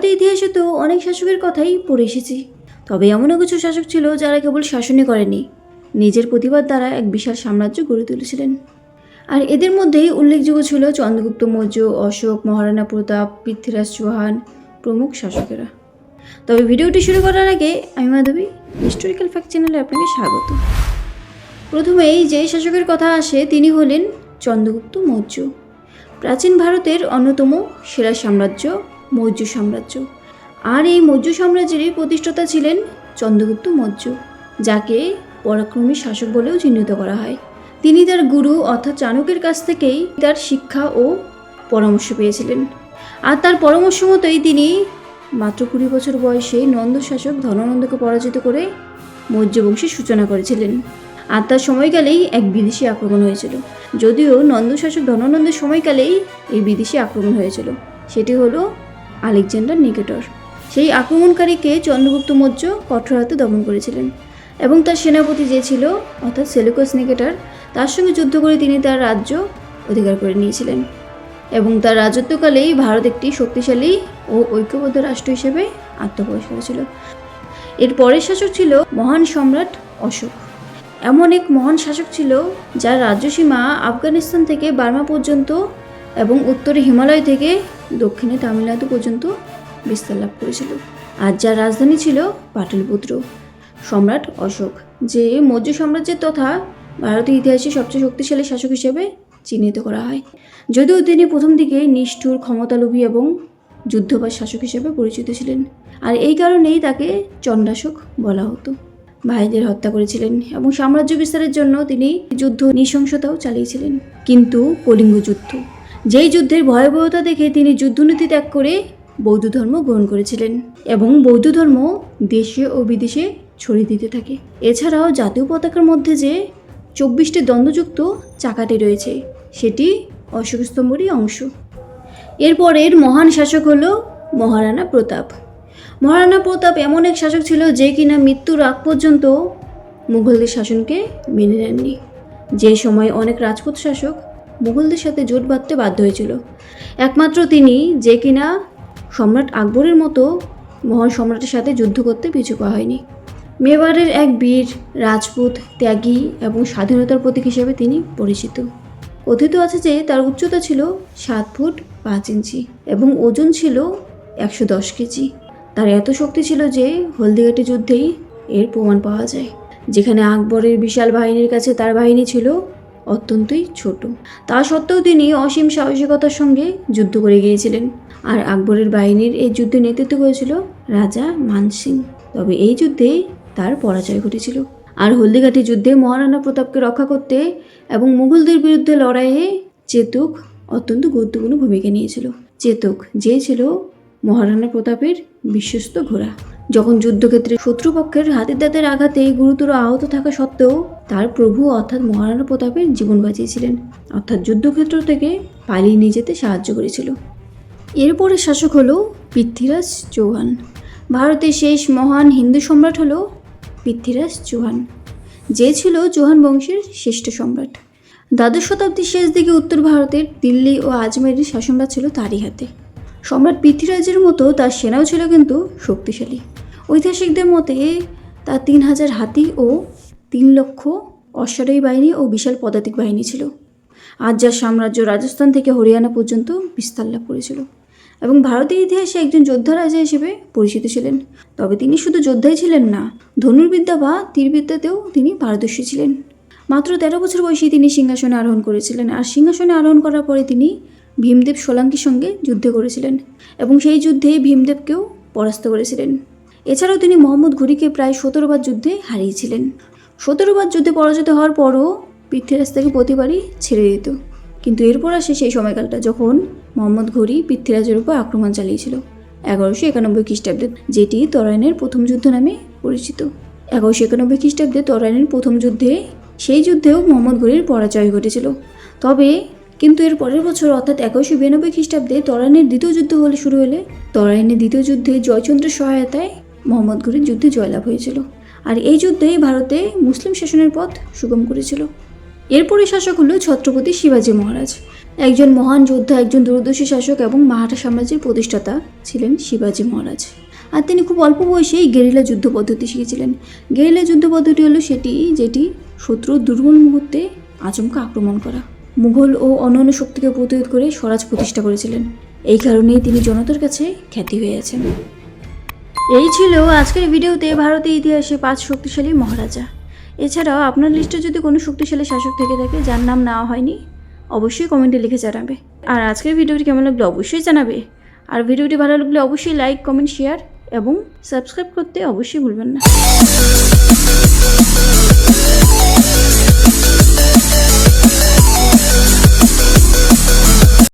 ভারতের ইতিহাসে তো অনেক শাসকের কথাই পড়ে এসেছি। তবে এমনও কিছু শাসক ছিল যারা কেবল শাসনই করেনি নিজের প্রতিবাদ দ্বারা এক বিশাল সাম্রাজ্য গড়ে তুলেছিলেন। আর এদের মধ্যেই উল্লেখযোগ্য ছিল চন্দ্রগুপ্ত মৌর্য, অশোক, মহারানা প্রতাপ, পৃথ্বীরাজ চৌহান প্রমুখ শাসকেরা। তবে ভিডিওটি শুরু করার আগে আমি মাধবী, হিস্টোরিক্যাল ফ্যাক্ট চ্যানেলে আপনাকে স্বাগত। প্রথমেই যে শাসকের কথা আসে তিনি হলেন চন্দ্রগুপ্ত মৌর্য। প্রাচীন ভারতের অন্যতম সেরা সাম্রাজ্য মৌর্য সাম্রাজ্য। আর এই মৌর্য সাম্রাজ্যেরই প্রতিষ্ঠাতা ছিলেন চন্দ্রগুপ্ত মৌর্য, যাকে পরাক্রমী শাসক বলেও চিহ্নিত করা হয়। তিনি তার গুরু অর্থাৎ চাণক্যের কাছ থেকেই তার শিক্ষা ও পরামর্শ পেয়েছিলেন। আর তার পরামর্শ মতোই তিনি মাত্র কুড়ি বছর বয়সে নন্দ শাসক ধননন্দকে পরাজিত করে মৌর্য বংশের সূচনা করেছিলেন। আর তার সময়কালেই এক বিদেশি আক্রমণ হয়েছিল। যদিও নন্দ শাসক ধননন্দের সময়কালেই এই বিদেশি আক্রমণ হয়েছিল। সেটি হলো আলেকজান্ডার নিকেটর সেই আক্রমণকারীকে চন্দ্রগুপ্ত মৌর্য কঠোর হাতে দমন করেছিলেন এবং তার সেনাপতি যে ছিল, অর্থাৎ সেলুকাস নিকেটার তার সঙ্গে যুদ্ধ করে তিনি তার রাজ্য অধিকার করে নিয়েছিলেন এবং তার রাজত্বকালেই ভারত একটি শক্তিশালী ও ঐক্যবদ্ধ রাষ্ট্র হিসেবে আত্মপ্রকাশ করেছিল। এর পরের শাসক ছিল মহান সম্রাট অশোক। এমন এক মহান শাসক ছিল যার রাজ্যসীমা আফগানিস্তান থেকে বার্মা পর্যন্ত এবং উত্তরে হিমালয় থেকে দক্ষিণে তামিলনাড়ু পর্যন্ত বিস্তার লাভ করেছিল। আর যার রাজধানী ছিল পাটলিপুত্র। সম্রাট অশোক, যে মৌর্য সাম্রাজ্যের তথা ভারতের ইতিহাসে সবচেয়ে শক্তিশালী শাসক হিসেবে চিহ্নিত করা হয়। যদিও তিনি প্রথম দিকে নিষ্ঠুর, ক্ষমতালোভী এবং যুদ্ধবাজ শাসক হিসেবে পরিচিত ছিলেন। আর এই কারণেই তাকে চণ্ডাশোক বলা হতো। ভাইদের হত্যা করেছিলেন এবং সাম্রাজ্য বিস্তারের জন্য তিনি যুদ্ধ নৃশংসতাও চালিয়েছিলেন। কিন্তু কলিঙ্গ যুদ্ধ যেই যুদ্ধের ভয়াবহতা দেখে তিনি যুদ্ধনীতি ত্যাগ করে বৌদ্ধ ধর্ম গ্রহণ করেছিলেন এবং বৌদ্ধ ধর্ম দেশে ও বিদেশে ছড়িয়ে দিতে থাকে। এছাড়াও জাতীয় পতাকার মধ্যে যে চব্বিশটি দ্বন্দ্বযুক্ত চাকাটি রয়েছে, সেটি অশোক স্তম্ভরই অংশ। এরপরের মহান শাসক হল মহারানা প্রতাপ। মহারানা প্রতাপ এমন এক শাসক ছিল যে কিনা মৃত্যুর আগ পর্যন্ত মুঘলদের শাসনকে মেনে নেননি। যে সময় অনেক রাজপুত শাসক মুঘলদের সাথে জোট বাঁধতে বাধ্য হয়েছিল। একমাত্র তিনি, যে কিনা সম্রাট আকবরের মতো মহান সম্রাটের সাথে যুদ্ধ করতে পিছু পা হয়নি। মেবারের এক বীর, রাজপুত, ত্যাগী এবং স্বাধীনতার প্রতীক হিসেবে তিনি পরিচিত। কথিত আছে যে তার উচ্চতা ছিল সাত ফুট পাঁচ ইঞ্চি এবং ওজন ছিল একশো দশ কেজি। তার এত শক্তি ছিল যে হলদিঘাটি যুদ্ধেই এর প্রমাণ পাওয়া যায়। যেখানে আকবরের বিশাল বাহিনীর কাছে তার বাহিনী ছিল অত্যন্তই ছোট। তা সত্ত্বেও তিনি অসীম সাহসিকতার সঙ্গে যুদ্ধ করে গিয়েছিলেন। আর আকবরের বাহিনীর এই যুদ্ধে নেতৃত্ব করেছিল রাজা মানসিং তবে এই যুদ্ধে তার পরাজয় ঘটেছিল। আর হলদিঘাটি যুদ্ধে মহারাণা প্রতাপকে রক্ষা করতে এবং মুঘলদের বিরুদ্ধে লড়াইয়ে চেতুক অত্যন্ত গুরুত্বপূর্ণ ভূমিকা নিয়েছিল। চেতক যে ছিল মহারাণা প্রতাপের বিশ্বস্ত ঘোড়া। যখন যুদ্ধক্ষেত্রে শত্রুপক্ষের হাতের দাঁতের আঘাতে গুরুতর আহত থাকা সত্ত্বেও তার প্রভু অর্থাৎ মহারানা প্রতাপের জীবন বাঁচিয়েছিলেন। অর্থাৎ যুদ্ধক্ষেত্র থেকে পালিয়ে নিয়ে যেতে সাহায্য করেছিল। এরপরে শাসক হলো পৃথ্বীরাজ চৌহান। ভারতের শেষ মহান হিন্দু সম্রাট হলো পৃথ্বীরাজ চৌহান। যে ছিল চৌহান বংশের শ্রেষ্ঠ সম্রাট। দ্বাদশ শতাব্দীর শেষ দিকে উত্তর ভারতের দিল্লি ও আজমেরের শাসনভার ছিল তারই হাতে। সম্রাট পৃথ্বীরাজের মতো তার সেনাও ছিল কিন্তু শক্তিশালী। ঐতিহাসিকদের মতে তার তিন হাজার হাতি ও তিন লক্ষ অশ্বারোহী বাহিনী ও বিশাল পদাতিক বাহিনী ছিল। আজ যার সাম্রাজ্য রাজস্থান থেকে হরিয়ানা পর্যন্ত বিস্তার লাভ করেছিল এবং ভারতের ইতিহাসে একজন যোদ্ধা রাজা হিসেবে পরিচিত ছিলেন। তবে তিনি শুধু যোদ্ধাই ছিলেন না, ধনুর্বিদ্যা বা তীরবিদ্যাতেও তিনি পারদর্শী ছিলেন। মাত্র তেরো বছর বয়সে তিনি সিংহাসনে আরোহণ করেছিলেন। আর সিংহাসনে আরোহণ করার পরে তিনি ভীমদেব সোলাঙ্কির সঙ্গে যুদ্ধ করেছিলেন এবং সেই যুদ্ধে ভীমদেবকেও পরাস্ত করেছিলেন। এছাড়াও তিনি মোহাম্মদ ঘুরিকে প্রায় সতেরোবার যুদ্ধে হারিয়েছিলেন। সতেরোবার যুদ্ধে পরাজিত হওয়ার পরও পৃথ্বীরাজ তাকে প্রতিবারই ছেড়ে দিত। কিন্তু এরপর আসে সেই সময়কালটা যখন মোহাম্মদ ঘুরি পৃথ্বীরাজের উপর আক্রমণ চালিয়েছিল। এগারোশো একানব্বই খ্রিস্টাব্দে, যেটি তরাইনের প্রথম যুদ্ধ নামে পরিচিত। এগারোশো একানব্বই খ্রিস্টাব্দে তরাইনের প্রথম যুদ্ধে সেই যুদ্ধেও মোহাম্মদ ঘুরির পরাজয় ঘটেছিল। তবে কিন্তু এর পরের বছর অর্থাৎ এগারোশো বিরানব্বই খ্রিস্টাব্দে তরাইনের দ্বিতীয় যুদ্ধ হলে শুরু হলে তরাইনের দ্বিতীয় যুদ্ধে জয়চন্দ্রের সহায়তায় মোহাম্মদ ঘুরির যুদ্ধে জয়লাভ হয়েছিল। আর এই যুদ্ধেই ভারতে মুসলিম শাসনের পথ সুগম করেছিল। এরপরে শাসক হলো ছত্রপতি শিবাজী মহারাজ। একজন মহান যোদ্ধা, একজন দূরদর্শী শাসক এবং মারাঠা সাম্রাজ্যের প্রতিষ্ঠাতা ছিলেন শিবাজী মহারাজ। আর তিনি খুব অল্প বয়সেই গেরিলা যুদ্ধ পদ্ধতি শিখেছিলেন। গেরিলা যুদ্ধ পদ্ধতি হলো সেটি যেটি শত্রুর দুর্বল মুহূর্তে আচমকা আক্রমণ করা। মুঘল ও অন্যান্য শক্তিকে প্রতিরোধ করে স্বরাজ প্রতিষ্ঠা করেছিলেন। এই কারণেই তিনি জনতার কাছে খ্যাতি হয়ে আছেন। এই ছিল আজকের ভিডিওতে ভারতের ইতিহাসে পাঁচ শক্তিশালী মহারাজা। এছাড়াও আপনার লিস্টে যদি কোনো শক্তিশালী শাসক থেকে থাকে, যার নাম নেওয়া হয়নি, অবশ্যই কমেন্টে লিখে জানাবে। আর আজকের ভিডিওটি কেমন লাগল অবশ্যই জানাবে। আর ভিডিওটি ভালো লাগলে অবশ্যই লাইক কমেন্ট শেয়ার এবং সাবস্ক্রাইব করতে অবশ্যই ভুলবেন না।